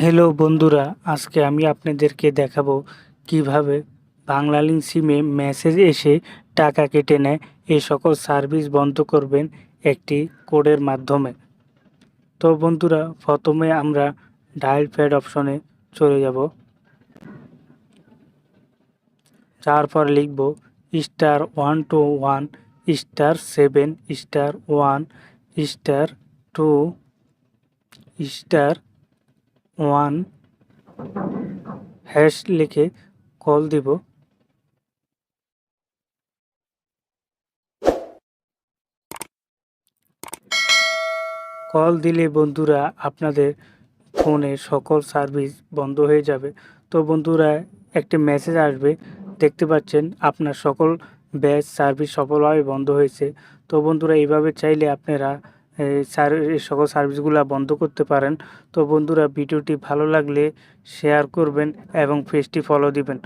Hello বন্ধুরা, আজকে আমি আপনাদেরকে দেখাবো কীভাবে বাংলালিংক সিমে মেসেজ এসে টাকা কেটে নেয়। এই সকল সার্ভিস বন্ধ করবেন একটি কোডের মাধ্যমে। তো বন্ধুরা, প্রথমে আমরা ডায়াল প্যাড অপশনে চলে যাব। যার পর লিখব star one two one, star seven, star one, star two, star one hash লিখে কল দিব। কল দিলে বন্ধুরা আপনাদের ফোনে সকল সার্ভিস বন্ধ হয়ে যাবে। তো বন্ধুরা, একটি মেসেজ আসবে। দেখতে পাচ্ছেন, আপনার সকল ব্যাচ সার্ভিস সফলভাবে বন্ধ হয়েছে। তো বন্ধুরা, এইভাবে চাইলে আপনারা এই সকল সার্ভিসগুলো বন্ধ করতে পারেন। তো বন্ধুরা, ভিডিওটি ভালো লাগলে শেয়ার করবেন এবং পেজটি ফলো দিবেন।